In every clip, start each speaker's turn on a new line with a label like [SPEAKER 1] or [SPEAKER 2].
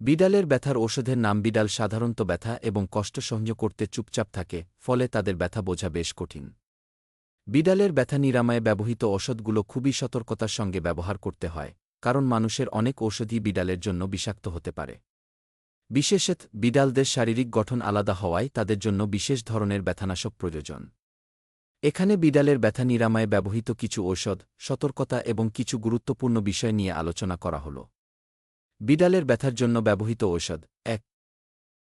[SPEAKER 1] বিড়ালের ব্যথার ওষুধের নাম বিড়াল সাধারণত ব্যথা এবং কষ্ট সহ্য করতে চুপচাপ থাকে, ফলে তাদের ব্যথা বোঝা বেশ কঠিন। বিড়ালের ব্যথা নিরাময়ে ব্যবহৃত ওষুধগুলো খুবই সতর্কতার সঙ্গে ব্যবহার করতে হয়, কারণ মানুষের অনেক ঔষধই বিড়ালের জন্য বিষাক্ত হতে পারে। বিশেষত, বিড়ালদের শারীরিক গঠন আলাদা হওয়ায় তাদের জন্য বিশেষ ধরনের ব্যথানাশক প্রয়োজন। এখানে বিড়ালের ব্যথা নিরাময়ে ব্যবহৃত কিছু ঔষধ, সতর্কতা এবং কিছু গুরুত্বপূর্ণ বিষয় নিয়ে আলোচনা করা হল। বিড়ালের ব্যথার জন্য ব্যবহৃত ঔষধ, এক।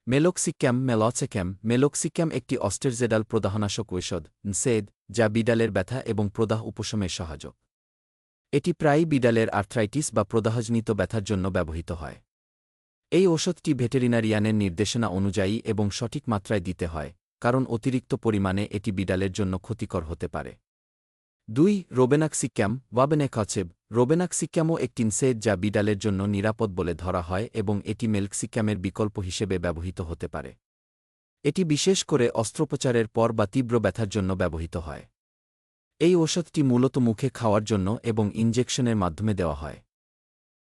[SPEAKER 1] মেলোক্সিক্যাম মেলসেক্যাম মেলোক্সিক্যাম একটি অস্টেরজেডাল প্রদাহনাশক ঔষধ নসেদ যা বিড়ালের ব্যথা এবং প্রদাহ উপশমে সহায়ক। এটি প্রায়ই বিড়ালের আর্থ্রাইটিস বা প্রদাহজনিত ব্যথার জন্য ব্যবহৃত হয়। এই ওষুধটি ভেটেরিনারিয়ানের নির্দেশনা অনুযায়ী এবং সঠিক মাত্রায় দিতে হয়, কারণ অতিরিক্ত পরিমাণে এটি বিড়ালের জন্য ক্ষতিকর হতে পারে। দুই, রোবেনাক্সিক্যাম, ওয়াবেনেকচেব, রোবেনাক্সিক্যামও একটি ইনসেড যা বিড়ালের জন্য নিরাপদ বলে ধরা হয় এবং এটি মেল্কসিক্যামের বিকল্প হিসেবে ব্যবহৃত হতে পারে। এটি বিশেষ করে অস্ত্রোপচারের পর বা তীব্র ব্যথার জন্য ব্যবহৃত হয়। এই ওষুধটি মূলত মুখে খাওয়ার জন্য এবং ইনজেকশনের মাধ্যমে দেওয়া হয়।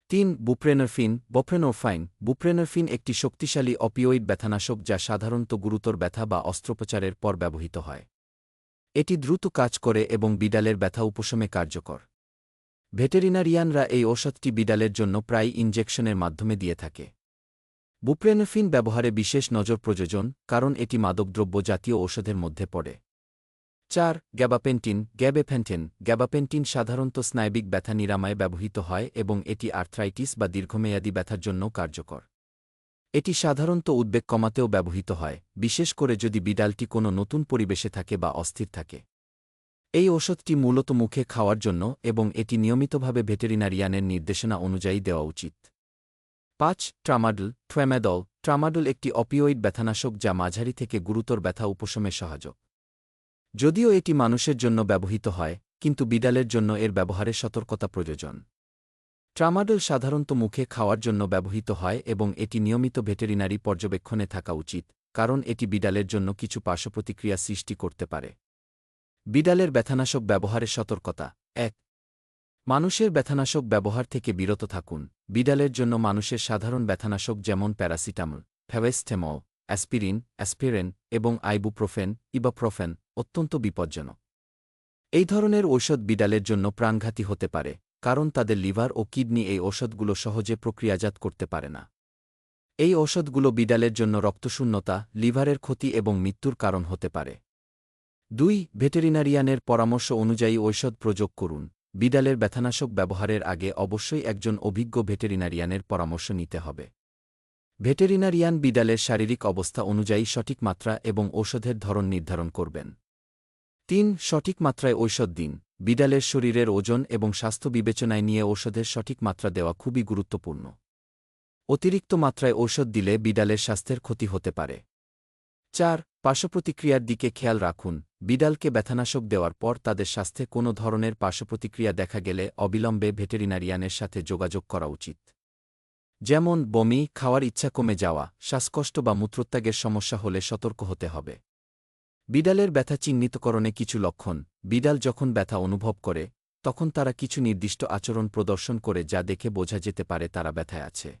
[SPEAKER 1] তিন, বুপ্রেনরফিন বফ্রেনোফাইন বুপ্রেনরফিন একটি শক্তিশালী অপিওইড ব্যথানাশক যা সাধারণত গুরুতর ব্যথা বা অস্ত্রোপচারের পর ব্যবহৃত হয়। এটি দ্রুত কাজ করে এবং বিড়ালের ব্যথা উপশমে কার্যকর। ভেটেরিনারিয়ানরা এই ঔষধটি বিড়ালের জন্য প্রায় ইনজেকশনের মাধ্যমে দিয়ে থাকে। বুপ্রেনফিন ব্যবহারে বিশেষ নজর প্রয়োজন, কারণ এটি মাদকদ্রব্য জাতীয় ঔষধের মধ্যে পড়ে। চার, গ্যাবাপেন্টিন গ্যাবেফ্যান্টেন গ্যাবাপেন্টিন সাধারণত স্নায়বিক ব্যথা নিরাময়ে ব্যবহৃত হয় এবং এটি আর্থ্রাইটিস বা দীর্ঘমেয়াদী ব্যথার জন্য কার্যকর। এটি সাধারণত উদ্বেগ কমাতেও ব্যবহৃত হয়, বিশেষ করে যদি বিড়ালটি কোনো নতুন পরিবেশে থাকে বা অস্থির থাকে। এই ওষুধটি মূলত মুখে খাওয়ার জন্য এবং এটি নিয়মিতভাবে ভেটেরিনারিয়ানের নির্দেশনা অনুযায়ী দেওয়া উচিত। পাঁচ, ট্রামাডল ট্র্যামাডল ট্রামাডল একটি অপিওইড ব্যথানাশক যা মাঝারি থেকে গুরুতর ব্যথা উপশমে সহায়ক যদিও এটি মানুষের জন্য ব্যবহৃত হয়, কিন্তু বিড়ালের জন্য এর ব্যবহারে সতর্কতা প্রয়োজন। ট্রামাডল সাধারণত মুখে খাওয়ার জন্য ব্যবহৃত হয় এবং এটি নিয়মিত ভেটেরিনারি পর্যবেক্ষণে থাকা উচিত, কারণ এটি বিড়ালের জন্য কিছু পার্শ্বপ্রতিক্রিয়া সৃষ্টি করতে পারে। বিড়ালের ব্যথানাশক ব্যবহারে সতর্কতা। এক, মানুষের ব্যথানাশক ব্যবহার থেকে বিরত থাকুন। বিড়ালের জন্য মানুষের সাধারণ ব্যথানাশক যেমন প্যারাসিটামল ফ্যাভেস্টেমল অ্যাসপিরিন, অ্যাসপিরেন এবং আইবুপ্রোফেন, ইবাপ্রোফেন অত্যন্ত বিপজ্জনক। এই ধরনের ঔষধ বিড়ালের জন্য প্রাণঘাতী হতে পারে। কারণ তাদের লিভার ও কিডনি এই ঔষধগুলো সহজে প্রক্রিয়াজাত করতে পারে না। এই ঔষধগুলো বিড়ালের জন্য রক্তশূন্যতা, লিভারের ক্ষতি এবং মৃত্যুর কারণ হতে পারে। দুই, ভেটেরিনারিয়ানের পরামর্শ অনুযায়ী ঔষধ প্রযোগ করুন। বিড়ালের ব্যথানাশক ব্যবহারের আগে অবশ্যই একজন অভিজ্ঞ ভেটেরিনারিয়ানের পরামর্শ নিতে হবে। ভেটেরিনারিয়ান বিড়ালের শারীরিক অবস্থা অনুযায়ী সঠিক মাত্রা এবং ঔষধের ধরন নির্ধারণ করবেন। তিন, সঠিক মাত্রায় ঔষধ দিন। বিড়ালের শরীরের ওজন এবং স্বাস্থ্য বিবেচনায় নিয়ে ঔষধের সঠিক মাত্রা দেওয়া খুবই গুরুত্বপূর্ণ। অতিরিক্ত মাত্রায় ঔষধ দিলে বিড়ালের স্বাস্থ্যের ক্ষতি হতে পারে। চার, পার্শ্বপ্রতিক্রিয়ার দিকে খেয়াল রাখুন। বিড়ালকে ব্যথানাশক দেওয়ার পর তাদের স্বাস্থ্যে কোনো ধরনের পার্শ্বপ্রতিক্রিয়া দেখা গেলে অবিলম্বে ভেটেরিনারিয়ানের সাথে যোগাযোগ করা উচিত। যেমন, বমি, খাওয়ার ইচ্ছা কমে যাওয়া, শ্বাসকষ্ট বা মূত্রত্যাগের সমস্যা হলে সতর্ক হতে হবে। বিড়ালের ব্যথা চিহ্নিতকরণে কিছু লক্ষণ। বিড়াল যখন ব্যথা অনুভব করে, তখন তারা কিছু নির্দিষ্ট আচরণ প্রদর্শন করে যা দেখে বোঝা যেতে পারে তারা ব্যথায় আছে।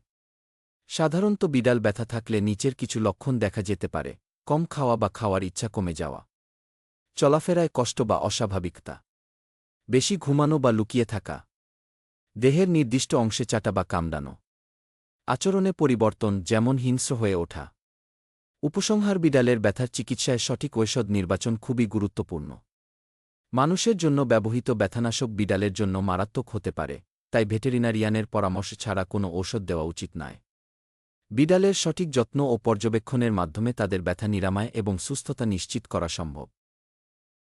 [SPEAKER 1] সাধারণত বিড়াল ব্যথা থাকলে নিচের কিছু লক্ষণ দেখা যেতে পারে, কম খাওয়া বা খাওয়ার ইচ্ছা কমে যাওয়া। চলাফেরায় কষ্ট বা অস্বাভাবিকতা। বেশি ঘুমানো বা লুকিয়ে থাকা। দেহের নির্দিষ্ট অংশে চাটা বা কামড়ানো। আচরণে পরিবর্তন, যেমন হিংস্র হয়ে ওঠা। উপসংহার বিড়ালের ব্যথার চিকিৎসায় সঠিক ঔষধ নির্বাচন খুবই গুরুত্বপূর্ণ। মানুষের জন্য ব্যবহৃত ব্যথানাশক বিড়ালের জন্য মারাত্মক হতে পারে, তাই ভেটেরিনারিয়ানের পরামর্শ ছাড়া কোনো ঔষধ দেওয়া উচিত নয়। বিড়ালের সঠিক যত্ন ও পর্যবেক্ষণের মাধ্যমে তাদের ব্যথা নিরাময় এবং সুস্থতা নিশ্চিত করা সম্ভব।